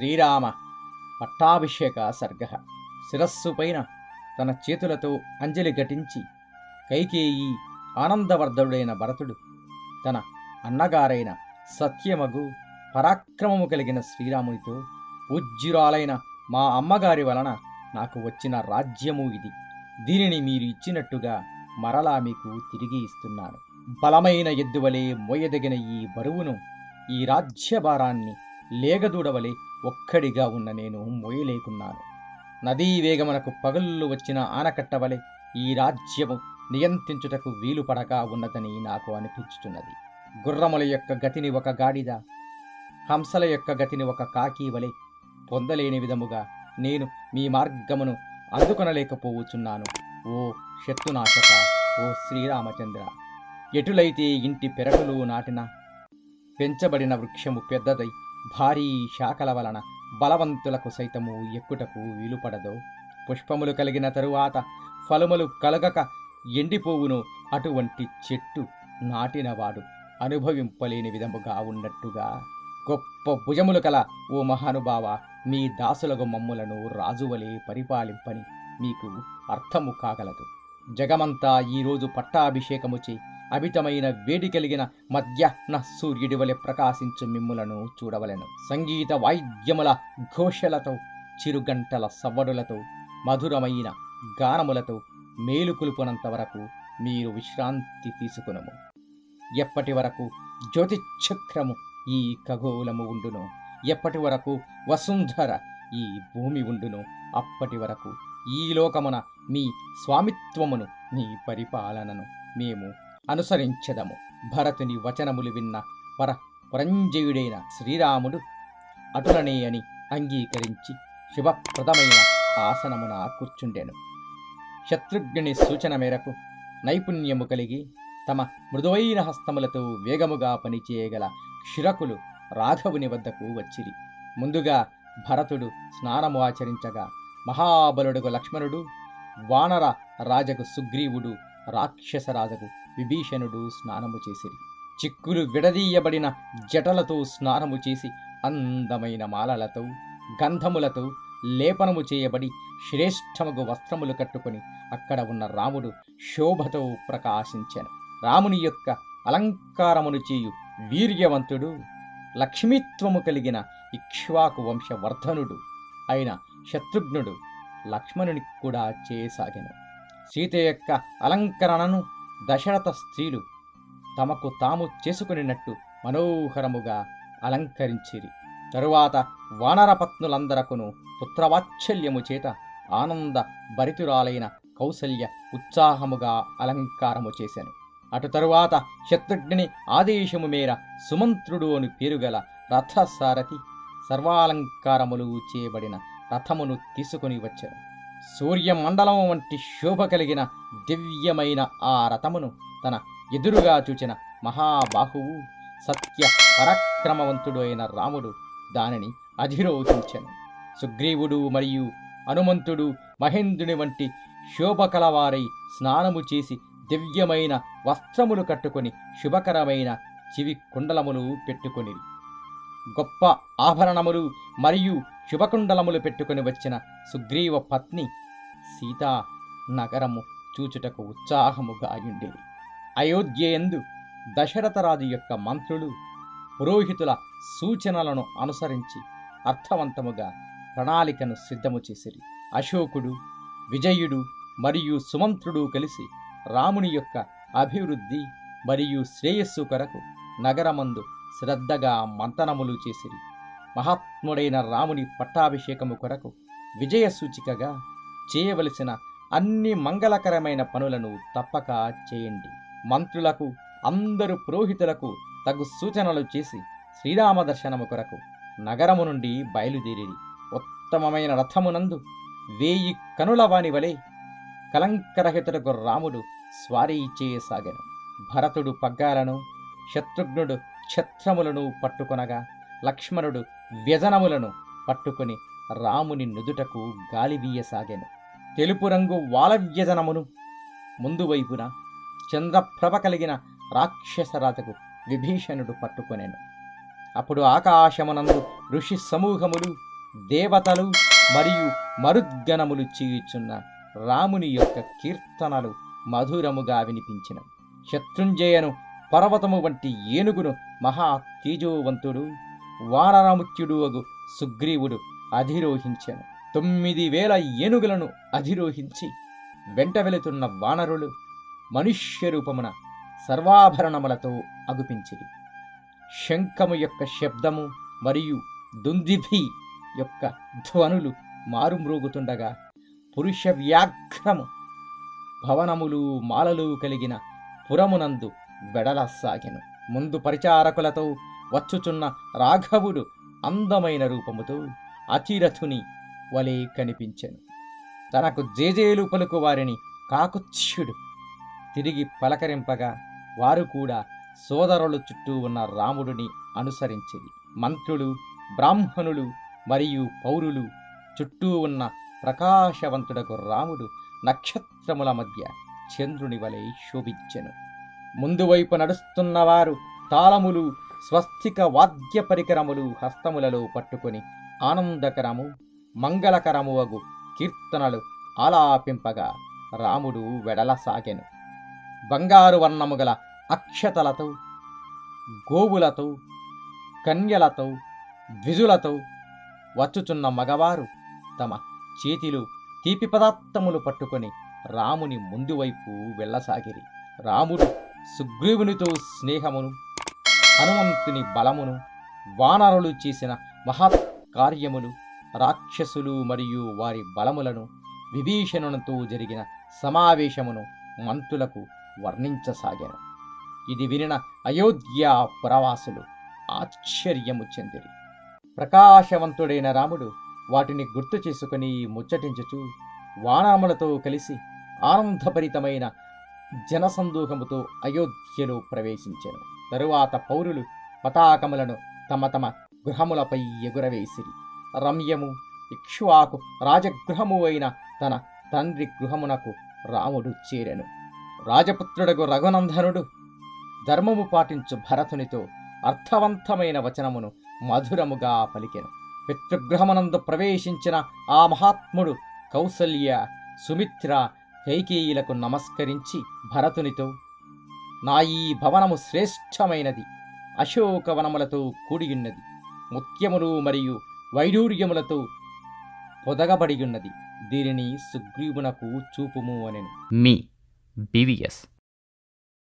శ్రీరామ పట్టాభిషేక సర్గ. శిరస్సు పైన తన చేతులతో అంజలి ఘటించి కైకేయి ఆనందవర్ధుడైన భరతుడు తన అన్నగారైన సత్యమగు పరాక్రమము కలిగిన శ్రీరామునితో పూజ్యురాలైన మా అమ్మగారి వలన నాకు వచ్చిన రాజ్యము ఇది. దీనిని మీరు ఇచ్చినట్టుగా మరలా మీకు తిరిగి ఇస్తున్నాను. బలమైన ఎద్దువలే మోయదగిన ఈ బరువును ఈ రాజ్యభారాన్ని లేగదూడవలే ఒక్కడిగా ఉన్న నేను మోయలేకున్నాను నదీ వేగమునకు పగళ్ళు వచ్చిన ఆనకట్టవలే ఈ రాజ్యము నియంత్రించుటకు వీలుపడక ఉన్నదని నాకు అనిపించుతున్నది గుర్రముల యొక్క గతిని ఒక గాడిద హంసల యొక్క గతిని ఒక కాకి వలె పొందలేని విధముగా నేను మీ మార్గమును అందుకొనలేకపోవచ్చున్నాను. ఓ శత్రునాశక ఓ శ్రీరామచంద్ర ఎటులైతే ఇంటి పెరటులు నాటిన పెంచబడిన వృక్షము పెద్దదై భారీ శాఖల వలన బలవంతులకు సైతము ఎక్కుటకు వీలుపడదో పుష్పములు కలిగిన తరువాత ఫలములు కలగక ఎండిపోవును అటువంటి చెట్టు నాటినవాడు అనుభవింపలేని విధముగా ఉన్నట్టుగా గొప్ప భుజములు కల ఓ మహానుభావ మీ దాసులకు మమ్ములను రాజువలే పరిపాలింపని మీకు అర్థము కాగలదు. జగమంతా ఈరోజు పట్టాభిషేకముచే అమితమైన వేడి కలిగిన మధ్యాహ్న సూర్యుడి వలె ప్రకాశించు మిమ్ములను చూడవలెను. సంగీత వాయిద్యముల ఘోషలతో చిరుగంటల సవ్వడులతో మధురమైన గానములతో మేలుకొలుపునంత వరకు మీరు విశ్రాంతి తీసుకునము. ఎప్పటి వరకు జ్యోతిచక్రము ఈ ఖగోళము ఉండును? ఎప్పటి వరకు వసుంధర ఈ భూమి ఉండును? అప్పటి వరకు ఈ లోకమున మీ స్వామిత్వమును మీ పరిపాలనను మేము అనుసరించదము. భరతుని వచనములు విన్న పర పురంజయుడైన శ్రీరాముడు అటులనే అని అంగీకరించి శుభప్రదమైన ఆసనమున కూర్చుండెను. శత్రుఘ్నుని సూచన మేరకు నైపుణ్యము కలిగి తమ మృదువైన హస్తములతో వేగముగా పనిచేయగల క్షురకులు రాఘవుని వద్దకు వచ్చిరి. ముందుగా భరతుడు స్నానము ఆచరించగా మహాబలుడుగు లక్ష్మణుడు వానర రాజకు సుగ్రీవుడు రాక్షసరాజకు విభీషణుడు స్నానము చేసిరి. చిక్కులు విడదీయబడిన జటలతో స్నానము చేసి అందమైన మాలలతో గంధములతో లేపనము చేయబడి శ్రేష్టముగు వస్త్రములు కట్టుకొని అక్కడ ఉన్న రాముడు శోభతో ప్రకాశించాను. రాముని యొక్క అలంకారమును చేయు వీర్యవంతుడు లక్ష్మీత్వము కలిగిన ఇక్ష్వాకు వంశవర్ధనుడు అయిన శత్రుఘ్నుడు లక్ష్మణునికి కూడా చేయసాగాను. సీత యొక్క అలంకరణను దశరథ స్త్రీలు తమకు తాము చేసుకునినట్టు మనోహరముగా అలంకరించిరి. తరువాత వానరపత్నులందరకును పుత్రవాత్సల్యము చేత ఆనంద భరితురాలైన కౌసల్య ఉత్సాహముగా అలంకారము చేశాను అటు తరువాత శత్రుఘ్ని ఆదేశము మేర సుమంత్రుడు అని పేరుగల రథసారథి సర్వాలంకారములు చేయబడిన రథమును తీసుకుని వచ్చాను. సూర్యమండలం వంటి శోభ కలిగిన దివ్యమైన ఆ రథమును తన ఎదురుగా చూచిన మహాబాహువు సత్య పరాక్రమవంతుడు అయిన రాముడు దానిని అధిరోహించెను. సుగ్రీవుడు మరియు హనుమంతుడు మహేంద్రుని వంటి శోభ కలవారై స్నానము చేసి దివ్యమైన వస్త్రములు కట్టుకొని శుభకరమైన చివి కుండలములు పెట్టుకొని గొప్ప ఆభరణములు మరియు శుభకుండలములు పెట్టుకుని వచ్చిన సుగ్రీవ పత్ని సీతా నగరము చూచుటకు ఉత్సాహముగా ఉండేది అయోధ్యయందు దశరథరాజు యొక్క మంత్రులు పురోహితుల సూచనలను అనుసరించి అర్థవంతముగా ప్రణాళికను సిద్ధము చేసిరి. అశోకుడు విజయుడు మరియు సుమంత్రుడు కలిసి రాముని యొక్క అభివృద్ధి మరియు శ్రేయస్సు కొరకు నగరమందు శ్రద్ధగా మంతనములు చేసిరి. మహాత్ముడైన రాముని పట్టాభిషేకము కొరకు విజయ సూచికగా చేయవలసిన అన్ని మంగళకరమైన పనులను తప్పక చేయండి. మంత్రులకు అందరు పురోహితులకు తగు సూచనలు చేసి శ్రీరామ దర్శనము కొరకు నగరము నుండి బయలుదేరి ఉత్తమమైన రథమునందు వేయి కనుల వాని వలె కలంకరహితులకు రాముడు స్వారీ చేయసాగాను. భరతుడు పగ్గాలను శత్రుఘ్నుడు ఛత్రములను పట్టుకొనగా లక్ష్మణుడు వ్యజనములను పట్టుకొని రాముని నుదుటకు గాలి వీయసాగాను. తెలుపు రంగు వాల వ్యజనమును ముందువైపున చంద్రప్రభ కలిగిన రాక్షసరాజకు విభీషణుడు పట్టుకొనేను. అప్పుడు ఆకాశమునందు ఋషి సమూహములు దేవతలు మరియు మరుద్గణములు చేయుచున్న రాముని యొక్క కీర్తనలు మధురముగా వినిపించిన శత్రుంజయను పర్వతము వంటి ఏనుగును మహా తేజోవంతుడు వానరాముఖ్యుడు అగు సుగ్రీవుడు అధిరోహించెను. తొమ్మిది వేల ఏనుగులను అధిరోహించి వెంట వెళుతున్న వానరులు మనుష్య రూపమున సర్వాభరణములతో అగుపించిరి. శంఖము యొక్క శబ్దము మరియు దుందిభి యొక్క ధ్వనులు మారుమ్రోగుతుండగా పురుష వ్యాఘ్రము భవనములు మాలలు కలిగిన పురమునందు వెడలసాగెను. ముందు పరిచారకులతో వచ్చుచున్న రాఘవుడు అందమైన రూపముతో అతిరథుని వలె కనిపించెను. తనకు జేజేలు పలుకు వారిని కాకుత్స్యుడు తిరిగి పలకరింపగా వారు కూడా సోదరుల చుట్టూ ఉన్న రాముడిని అనుసరించిరి మంత్రులు బ్రాహ్మణులు మరియు పౌరులు చుట్టూ ఉన్న ప్రకాశవంతుడకు రాముడు నక్షత్రముల మధ్య చంద్రుని వలె శోభించెను. ముందువైపు నడుస్తున్నవారు తాళములు స్వస్తిక వాద్య పరికరములు హస్తములలో పట్టుకొని ఆనందకరము మంగళకరము అగు కీర్తనలు ఆలాపింపగా రాముడు వెడలసాగెను. బంగారు వర్ణము గల అక్షతలతో గోవులతో కన్యలతో ద్విజులతో వచ్చుచున్న మగవారు తమ చేతిలో తీపి పదార్థములు పట్టుకొని రాముని ముందు వైపు వెళ్ళసాగిరి. రాముడు సుగ్రీవునితో స్నేహమును హనుమంతుని బలమును వానరులు చేసిన మహత్ కార్యములు రాక్షసులు మరియు వారి బలములను విభీషణునితో జరిగిన సమావేశమును మంతులకు వర్ణించసాగారు. ఇది వినిన అయోధ్య పురవాసులు ఆశ్చర్యము చెందిరి. ప్రకాశవంతుడైన రాముడు వాటిని గుర్తు చేసుకుని ముచ్చటించుచు వానరములతో కలిసి ఆనందభరితమైన జనసందూహముతో అయోధ్యలో ప్రవేశించాను. తరువాత పౌరులు పతాకములను తమ తమ గృహములపై ఎగురవేసిరి. రమ్యము ఇక్ష్వాకు రాజగృహము అయిన తన తండ్రి గృహమునకు రాముడు చేరెను. రాజపుత్రుడకు రఘునందనుడు ధర్మము పాటించు భరతునితో అర్థవంతమైన వచనమును మధురముగా పలికెను. పితృగృహమునందు ప్రవేశించిన ఆ మహాత్ముడు కౌసల్య సుమిత్ర కైకేయులకు నమస్కరించి భరతునితో నా ఈ భవనము శ్రేష్టమైనది. అశోకవనములతో కూడియున్నది. ముత్యములు మరియు వైడూర్యములతో పొదగబడియున్నది. దీనిని సుగ్రీవునకు చూపుము అనెను. మీ బీవీఎస్.